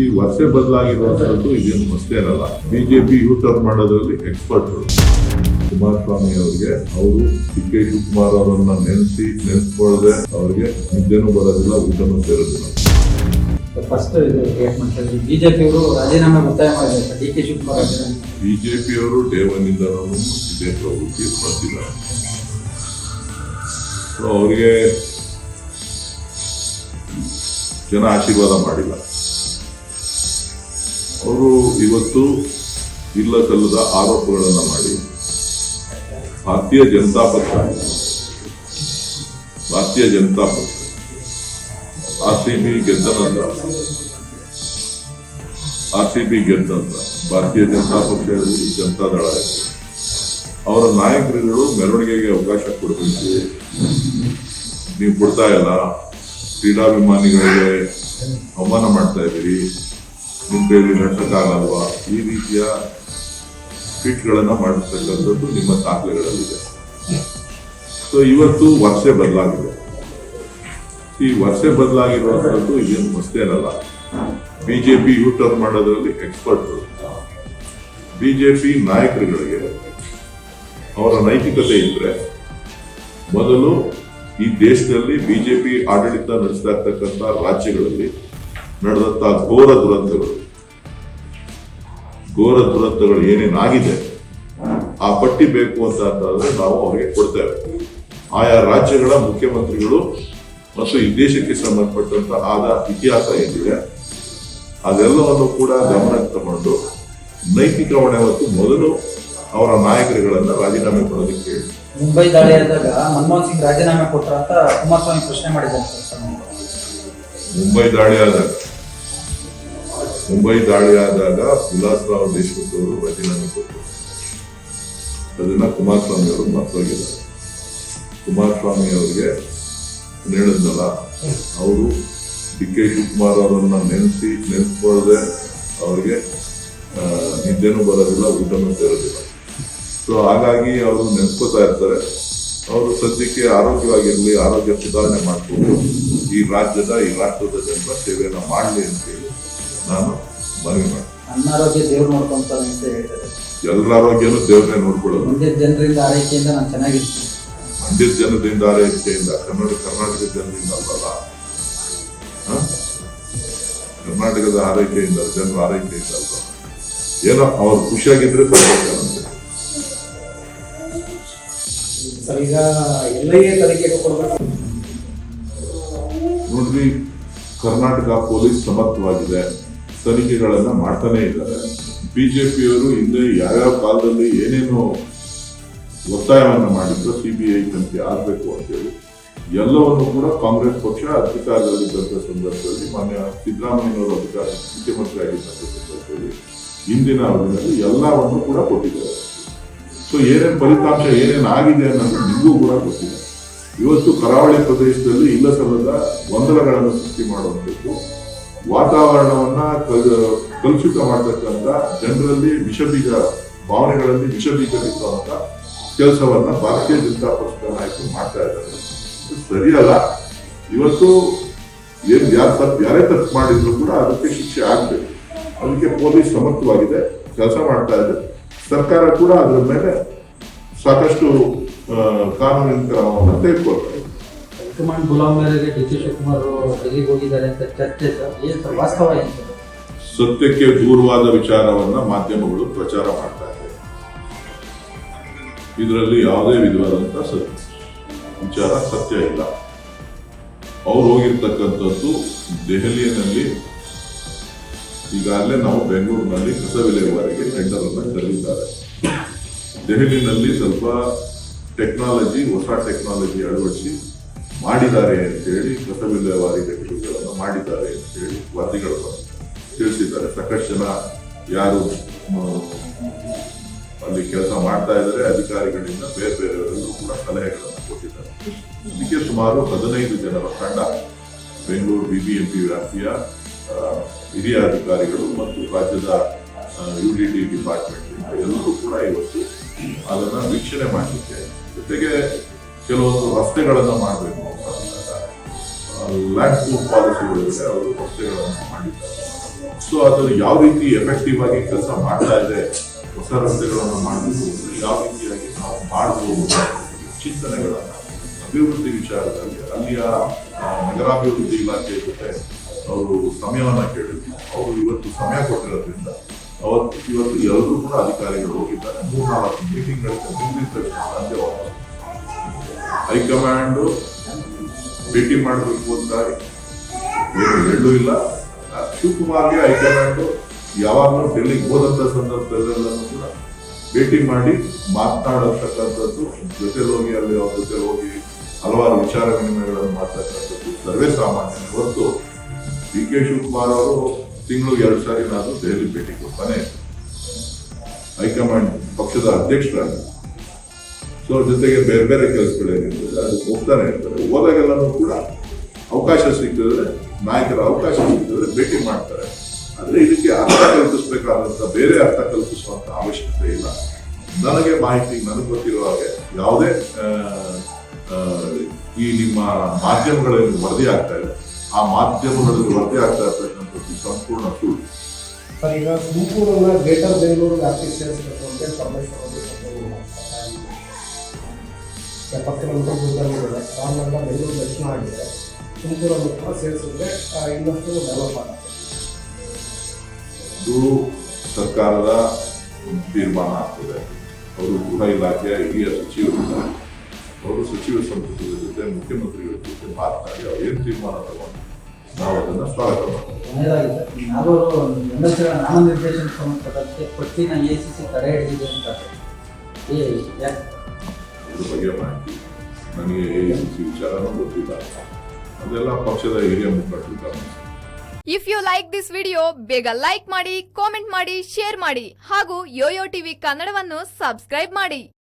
ಈ ವರ್ಷ ಬದಲಾಗಿರುವಂತದ್ದು ಇದೇನು ಮಸ್ತೇನಲ್ಲ ಬಿಜೆಪಿ ಯೂ ಟರ್ನ್ ಮಾಡೋದ್ರಲ್ಲಿ ಎಕ್ಸ್ಪರ್ಟ್ ಕುಮಾರಸ್ವಾಮಿ ಅವರಿಗೆ ಅವರು ಡಿ ಕೆ ಶಿವಕುಮಾರ್ ಅವರನ್ನ ನೆನೆಸಿ ನೆನೆಸ್ಕೊಳ್ಳದೆ ಅವರಿಗೆ ನಿದ್ದೆನೂ ಬರೋದಿಲ್ಲ ಊಟನೂ ಸೇರೋದಿಲ್ಲ. ಫಸ್ಟ್ ಇದು ಸ್ಟೇಟ್ಮೆಂಟ್ ಬಿಜೆಪಿ ಅವರು ರಾಜೀನಾಮೆ ಒತ್ತಾಯ ಮಾಡಿದ್ದಾರೆ. ಡಿ ಕೆ ಶಿವಕುಮಾರ್ ಬಿಜೆಪಿ ಬಿಜೆಪಿಯವರು ಡೇ ಒನ್ನಿಂದನೂ ಇದೇ ಪ್ರವೃತ್ತಿ ಬರ್ತಿದ್ದಾರೆ ಅವರಿಗೆ ಜನ ಆಶೀರ್ವಾದ ಮಾಡಿಲ್ಲ. ಅವರು ಇವತ್ತು ಇಲ್ಲ ಸಲ್ಲದ ಆರೋಪಗಳನ್ನು ಮಾಡಿ ಭಾರತೀಯ ಜನತಾ ಪಕ್ಷ, ಭಾರತೀಯ ಜನತಾ ಪಕ್ಷ ಆರ್ ಸಿ ಬಿ ಗೆದ್ದ ನಂತರ ಆರ್ ಸಿ ಬಿ ಗೆದ್ದ ಭಾರತೀಯ ಜನತಾ ಪಕ್ಷ ಇರಲಿ ಜನತಾದಳ ಇರಲಿ ಅವರ ನಾಯಕರುಗಳು ಮೆರವಣಿಗೆಗೆ ಅವಕಾಶ ಕೊಡಬೇಕು. ನೀವು ಕೊಡ್ತಾ ಇಲ್ಲ, ಕ್ರೀಡಾಭಿಮಾನಿಗಳಿಗೆ ಅವಮಾನ ಮಾಡ್ತಾ ಇದ್ದೀರಿ. ನಿಮ್ಮ ಕೈಯಲ್ಲಿ ನಡೆಸಕ್ಕಾಗಲ್ವಾ ಈ ರೀತಿಯ ಟ್ವೀಟ್ಗಳನ್ನ ಮಾಡಿರ್ತಕ್ಕಂಥದ್ದು ನಿಮ್ಮ ದಾಖಲೆಗಳಲ್ಲಿದೆ. ಸೊ ಇವತ್ತು ವರ್ಷ ಬದಲಾಗಿದೆ. ಈ ವರ್ಷ ಬದಲಾಗಿರುವಂತದ್ದು ಏನು ಮಸ್ತೇನಲ್ಲ ಬಿಜೆಪಿ ಯೂ ಟರ್ನ್ ಮಾಡೋದ್ರಲ್ಲಿ ಎಕ್ಸ್ಪರ್ಟ್ ಬಿಜೆಪಿ ನಾಯಕರುಗಳಿಗೆ ಅವರ ನೈತಿಕತೆ ಇದ್ರೆ ಮೊದಲು ಈ ದೇಶದಲ್ಲಿ ಬಿಜೆಪಿ ಆಡಳಿತ ನಡೆಸ್ತಾ ಇರ್ತಕ್ಕಂಥ ರಾಜ್ಯಗಳಲ್ಲಿ ನಡೆದಂತ ಘೋರ ದುರಂತಗಳು. ಘೋರ ದುರಂತಗಳು ಏನೇನಾಗಿದೆ ಆ ಪಟ್ಟಿ ಬೇಕು ಅಂತ ಅಂತಂದ್ರೆ ನಾವು ಅವರಿಗೆ ಕೊಡ್ತೇವೆ ಆಯಾ ರಾಜ್ಯಗಳ ಮುಖ್ಯಮಂತ್ರಿಗಳು ಮತ್ತು ಈ ದೇಶಕ್ಕೆ ಸಂಬಂಧಪಟ್ಟಂತ ಆದ ಇತಿಹಾಸ ಏನಿದೆ ಅದೆಲ್ಲವನ್ನು ಕೂಡ ಗಮನಕ್ಕೆ ತಗೊಂಡು ನೈತಿಕ ಹೊಣೆ ಹೊತ್ತು ಮೊದಲು ಅವರ ನಾಯಕರುಗಳನ್ನ ರಾಜೀನಾಮೆ ಕೊಡೋದಕ್ಕೆ ಮುಂಬೈ ದಾಳಿ ಆದಾಗ ಮನಮೋಹನ್ ಸಿಂಗ್ ರಾಜೀನಾಮೆ ಕೊಟ್ಟರು ಅಂತ ಕುಮಾರಸ್ವಾಮಿ ಪ್ರಶ್ನೆ ಮಾಡಿದ್ದಾರೆ ಮುಂಬೈ ದಾಳಿ ಆದಾಗ. ಮುಂಬೈ ದಾಳಿ ಆದಾಗ ವಿಲಾಸರಾವ್ ದೇಶಮುಖ್ ಅವರು ರಾಜೀನಾಮೆ ಕೊಟ್ಟರು. ಅದನ್ನ ಕುಮಾರಸ್ವಾಮಿ ಅವರು ಮರ್ತೋಗಿದ್ದಾರೆ. ಕುಮಾರಸ್ವಾಮಿ ಅವರಿಗೆ ಹೇಳಿದ್ನಲ್ಲ, ಅವರು ಡಿ ಕೆ ಶಿವಕುಮಾರ್ ಅವರನ್ನ ನೆನೆಸಿ ನೆನೆಸ್ಕೊಳ್ಳದೆ ಅವರಿಗೆ ನಿದ್ದೆನೂ ಬರೋದಿಲ್ಲ, ಊಟನೂ ಸೇರೋದಿಲ್ಲ. ಸೊ ಹಾಗಾಗಿ ಅವರು ನೆನೆಸ್ಕೋತಾ ಇರ್ತಾರೆ. ಅವರು ಸದ್ಯಕ್ಕೆ ಆರೋಗ್ಯವಾಗಿರಲಿ, ಆರೋಗ್ಯ ಸುಧಾರಣೆ ಮಾಡಿಕೊಂಡು ಈ ರಾಜ್ಯದ, ಈ ರಾಷ್ಟ್ರದ ಜನರ ಸೇವೆಯನ್ನು ಮಾಡಲಿ ಅಂತೇಳಿ ನಾನು ಮನವಿ ಅನ್ನ ಆರೋಗ್ಯ ದೇವ್ರು ನೋಡ್ಕೊಂತಾರೆ ಅಂತ ಹೇಳ್ತಾರೆ. ಎಲ್ಲರ ಆರೋಗ್ಯನೂ ದೇವರೇ ನೋಡ್ಕೊಳ್ಳೋದು. ಮುಂದೆ ಜನರಿಂದ ಆರೈಕೆಯಿಂದ ನಾನು ಚೆನ್ನಾಗಿರ್ತೀನಿ. ಮಂಡ್ಯದ ಜನರಿಂದ ಆರೈಕೆಯಿಂದ ಕನ್ನಡ ಕರ್ನಾಟಕದ ಜನರಿಂದ ಅಲ್ಲ? ಕರ್ನಾಟಕದ ಆರೈಕೆಯಿಂದ ಜನರ ಆರೈಕೆಯಿಂದ ಅಲ್ಲ. ಏನೋ ಅವ್ರು ಖುಷಿಯಾಗಿದ್ರೆ. ಸರ್ ಈಗ ಎಲ್ಲರಿಗೆ ತನಿಖೆಗೆ ಕೊಡಬೇಕು. ನೋಡ್ರಿ ಕರ್ನಾಟಕ ಪೊಲೀಸ್ ಸಮರ್ಥವಾಗಿದೆ. ತನಿಖೆಗಳನ್ನ ಮಾಡ್ತಾನೆ ಇದ್ದಾರೆ. ಬಿಜೆಪಿಯವರು ಹಿಂದೆ ಯಾವ್ಯಾವ ಕಾಲದಲ್ಲಿ ಏನೇನು ಒತ್ತಾಯವನ್ನು ಮಾಡಿದ್ರು ಐ ತನಿಖೆ ಆಗಬೇಕು ಅಂತೇಳಿ, ಎಲ್ಲವನ್ನು ಕೂಡ ಕಾಂಗ್ರೆಸ್ ಪಕ್ಷ ಅಧಿಕಾರದಲ್ಲಿದ್ದಂಥ ಸಂದರ್ಭದಲ್ಲಿ, ಮಾನ್ಯ ಸಿದ್ದರಾಮಯ್ಯನವರು ಅಧಿಕಾರ, ಮುಖ್ಯಮಂತ್ರಿ ಆಗಿದ್ದಂಥ ಸಂದರ್ಭದಲ್ಲಿ ಹಿಂದಿನ ಅವಧಿಯಲ್ಲಿ ಎಲ್ಲವನ್ನು ಕೂಡ ಕೊಟ್ಟಿದ್ದಾರೆ. ಸೊ ಏನೇನು ಫಲಿತಾಂಶ, ಏನೇನು ಆಗಿದೆ ಅನ್ನೋದು ನಿಮಗೂ ಕೂಡ ಗೊತ್ತಿದೆ ಇವತ್ತು ಕರಾವಳಿ ಪ್ರದೇಶದಲ್ಲಿ ಇಲ್ಲ ಸಲ್ಲದ ಗೊಂದಲಗಳನ್ನು ಸೃಷ್ಟಿ ಮಾಡುವಂಥದ್ದು ವಾತಾವರಣವನ್ನ ಕಲ್- ಕಲುಷಿತ ಮಾಡತಕ್ಕಂಥ ಜನರಲ್ಲಿ ವಿಷಬೀಜ, ಭಾವನೆಗಳಲ್ಲಿ ವಿಷಬೀಜ ಬಿತ್ತುವಂತ ಕೆಲಸವನ್ನ ಭಾರತೀಯ ಜನತಾ ಪಕ್ಷದ ನಾಯಕರು ಮಾಡ್ತಾ ಇದ್ದಾರೆ. ಸರಿಯಲ್ಲ ಇವತ್ತು ಏನ್ ಯಾರು ತಪ್ಪು, ಯಾರೇ ತಪ್ಪು ಮಾಡಿದ್ರು ಕೂಡ ಅದಕ್ಕೆ ಶಿಕ್ಷೆ ಆಗ್ಬೇಕು. ಅದಕ್ಕೆ ಪೊಲೀಸ್ ಸಮರ್ಥವಾಗಿದೆ, ಕೆಲಸ ಮಾಡ್ತಾ ಇದೆ. ಸರ್ಕಾರ ಕೂಡ ಅದರ ಮೇಲೆ ಸಾಕಷ್ಟು ಕಾನೂನಿನ ಕ್ರಮವನ್ನು ತೆಗೆದುಕೊಳ್ತಾರೆ ಹೈಕಮಾಂಡ್ ಗುಲಾಮ್ ಮೇರೆಗೆ ಡಿ ಕೆ ಶಿವಕುಮಾರ್ ಡೆಲ್ಲಿಗೆ ಹೋಗಿದ್ದಾರೆ ಅಂತ ಚರ್ಚೆ ಸರ್ ಸರ್? ವಾಸ್ತವ ಸತ್ಯಕ್ಕೆ ದೂರವಾದ ವಿಚಾರವನ್ನ ಮಾಧ್ಯಮಗಳು ಪ್ರಚಾರ ಮಾಡ್ತಾ ಇದೆ. ಇದರಲ್ಲಿ ಯಾವುದೇ ವಿಧವಾದಂಥ ಸತ್ಯ, ವಿಚಾರ ಸತ್ಯ ಇಲ್ಲ. ಅವ್ರು ಹೋಗಿರ್ತಕ್ಕಂಥದ್ದು ದೆಹಲಿಯಲ್ಲಿ. ಈಗಾಗಲೇ ನಾವು ಬೆಂಗಳೂರಿನಲ್ಲಿ ಕಸ ವಿಲೇವಾರಿಗೆ ಟೆಂಡರ್ ಅನ್ನು ಕರೆದಿದ್ದಾರೆ ದೆಹಲಿನಲ್ಲಿ ಸ್ವಲ್ಪ ಟೆಕ್ನಾಲಜಿ ಹೊಸ ಟೆಕ್ನಾಲಜಿ ಅಳವಡಿಸಿ ಮಾಡಿದ್ದಾರೆ ಅಂತೇಳಿ ಕಸ ವಿಲೇವಾರಿ ಘಟಕಗಳನ್ನು ಮಾಡಿದ್ದಾರೆ ಅಂತೇಳಿ ವರದಿಗಳು ತಿಳಿಸಿದ್ದಾರೆ. ಸಾಕಷ್ಟು ಜನ ಯಾರು ಅಲ್ಲಿ ಕೆಲಸ ಮಾಡ್ತಾ ಇದ್ದಾರೆ, ಅಧಿಕಾರಿಗಳಿಂದ ಬೇರೆ ಬೇರೆಯವರೆಲ್ಲರೂ ಕೂಡ ಸಲಹೆಗಳನ್ನು ಕೊಟ್ಟಿದ್ದಾರೆ. ಇದಕ್ಕೆ ಸುಮಾರು ಹದಿನೈದು ಜನರ ತಂಡ ಬೆಂಗಳೂರು ಬಿಬಿಎಂಪಿ ವ್ಯಾಪ್ತಿಯ ಹಿರಿಯ ಅಧಿಕಾರಿಗಳು ಮತ್ತು ರಾಜ್ಯದ ಯು ಡಿ ಡಿ ಡಿಪಾರ್ಟ್ಮೆಂಟ್ ಎಲ್ಲರೂ ಕೂಡ ಇವತ್ತು ಅದನ್ನು ವೀಕ್ಷಣೆ ಮಾಡಲಿಕ್ಕೆ. ಜೊತೆಗೆ ಕೆಲವೊಂದು ರಸ್ತೆಗಳನ್ನು ಮಾಡಬೇಕು. ಅಂತ ಲ್ಯಾಂಡ್ ಪೂಲ್ ಪಾಲಿಸಿ ಒಳಗಡೆ ಅವರು ಪಕ್ಷಗಳನ್ನು ಮಾಡಿದ್ದಾರೆ ಸೊ ಅದನ್ನು ಯಾವ ರೀತಿ ಎಫೆಕ್ಟಿವ್ ಆಗಿ ಕೆಲಸ ಮಾಡ್ತಾ ಇದೆ, ಹೊಸ ರಸ್ತೆಗಳನ್ನು ಮಾಡಬೇಕು ಯಾವ ರೀತಿಯಾಗಿ ನಾವು ಮಾಡಬಹುದು ಚಿಂತನೆಗಳನ್ನು ಅಭಿವೃದ್ಧಿ ವಿಚಾರದಲ್ಲಿ ಅಲ್ಲಿಯ ನಗರಾಭಿವೃದ್ಧಿ ಇಲಾಖೆ ಜೊತೆ ಅವರು ಸಮಯವನ್ನು ಕೇಳಿದ್ರು. ಅವರು ಇವತ್ತು ಸಮಯ ಕೊಟ್ಟಿರೋದ್ರಿಂದ ಅವತ್ತು, ಇವತ್ತು ಎಲ್ಲರೂ ಕೂಡ ಅಧಿಕಾರಿಗಳು ಹೋಗಿದ್ದಾರೆ. ಮೂರ್ನಾಲ್ಕು ಮೀಟಿಂಗ್ ನಡೆಸಿ ತಕ್ಷಣ ಸಂಜೆ ಹೈಕಮಾಂಡ್ ಭೇಟಿ ಮಾಡಬೇಕು ಅಂತ ಹೇಳೂ ಇಲ್ಲ. ಶಿವಕುಮಾರ್ಗೆ ಹೈಕಮಾಂಡ್ ಯಾವಾಗಲೂ ಡೆಲ್ಲಿಗೆ ಹೋದಂತ ಸಂದರ್ಭದಲ್ಲೆಲ್ಲನೂ ಕೂಡ ಭೇಟಿ ಮಾಡಿ ಮಾತನಾಡತಕ್ಕಂಥದ್ದು, ಜೊತೆಲಿ ಹೋಗಿ ಅಲ್ಲಿ ಅವ್ರ ಜೊತೆ ಹೋಗಿ ಹಲವಾರು ವಿಚಾರ ವಿನಿಮಯಗಳನ್ನು ಮಾಡ್ತಕ್ಕಂಥದ್ದು ಸರ್ವೇ ಸಾಮಾನ್ಯ ಹೊರತು ಡಿ ಕೆ ಶಿವಕುಮಾರ್ ಅವರು ತಿಂಗಳು ಎರಡು ಸಾರಿ ನಾನು ದೆಹಲಿ ಭೇಟಿ ಕೊಡ್ತಾನೆ. ಹೈಕಮಾಂಡ್ ಪಕ್ಷದ ಅಧ್ಯಕ್ಷರಾಗಿ ಸೊ ಜೊತೆಗೆ ಬೇರೆ ಬೇರೆ ಕೆಲಸಗಳೇನಿರ್ತದೆ ಅದಕ್ಕೆ ಹೋಗ್ತಾನೆ ಇರ್ತಾರೆ. ಹೋದಾಗೆಲ್ಲನೂ ಕೂಡ ಅವಕಾಶ ಸಿಕ್ಕಿದ್ರೆ, ನಾಯಕರ ಅವಕಾಶ ಸಿಕ್ಕಿದ್ರೆ ಭೇಟಿ ಮಾಡ್ತಾರೆ. ಆದರೆ ಇದಕ್ಕೆ ಅರ್ಥ ಕಲ್ಪಿಸಬೇಕಾದಂಥ, ಬೇರೆ ಅರ್ಥ ಕಲ್ಪಿಸುವಂಥ ಅವಶ್ಯಕತೆ ಇಲ್ಲ. ನನಗೆ ಮಾಹಿತಿ, ನನಗೆ ಗೊತ್ತಿರೋ ಹಾಗೆ ಯಾವುದೇ ಈ ನಿಮ್ಮ ಮಾಧ್ಯಮಗಳಲ್ಲಿ ವರದಿ ಆಗ್ತಾ ಇದೆ. ಆ ಮಾಧ್ಯಮಗಳಲ್ಲಿ ವರದಿ ಆಗ್ತಾ ಇರ್ತಕ್ಕಂಥದ್ದು ಸಂಪೂರ್ಣ ಸುಳ್ಳು. ಸರ್, ಈಗ ತುಮಕೂರನ್ನ ಗ್ರೇಟರ್ ಬೆಂಗಳೂರು ಎಪ್ಪತ್ತು ಕಿಲೋಮೀಟರ್ ರಾಮನಗರ ಬೆಂಗಳೂರು ದಕ್ಷಿಣ ಆಗಿದೆ ತುಮಕೂರನ್ನು ಕೂಡ ಸೇರಿಸಿದ್ರೆ ಆ, ಇನ್ನಷ್ಟು ಡೆವಲಪ್ ಆಗುತ್ತೆ. ಇದು ಸರ್ಕಾರದ ತೀರ್ಮಾನ ಆಗ್ತದೆ. ಅವರು ಗೃಹ ಇಲಾಖೆಯ ಹಿರಿಯ ಸಚಿವರಿದ್ದಾರೆ ಅವರು ಸಚಿವ ಸಂಪುಟದ ಜೊತೆ ಮುಖ್ಯಮಂತ್ರಿಗಳ ಜೊತೆ ಮಾತನಾಡಿ ಅವ್ರು ಏನು ತೀರ್ಮಾನ ತಗೊಂಡು ನಾವು ಅದನ್ನು ಸ್ವಾಗತ ಮಾಡ್ತೀವಿ. ನಾಮನಿರ್ದೇಶನ ಸಂಬಂಧಪಟ್ಟಂತೆ ಪಟ್ಟಿನ ಎ ಸಿ ಸಿ ತಡೆ ಹಿಡಿದಿದೆ ಅಂತ. ಬಗ್ಗೆ ಮಾಹಿತಿ. ನನಗೆ ಎ ವಿಚಾರನೂ ಗೊತ್ತಿಲ್ಲ. ಅದೆಲ್ಲ ಪಕ್ಷದ ಹಿರಿಯ ಮುಖಂಡರು if you like this video ಬೇಗ ಲೈಕ್ ಮಾಡಿ ಕಾಮೆಂಟ್ ಮಾಡಿ ಶೇರ್ ಮಾಡಿ ಹಾಗೂ ಯೋಯೋ ಟಿವಿ ಕನ್ನಡವನ್ನು ಸಬ್ಸ್ಕ್ರೈಬ್ ಮಾಡಿ.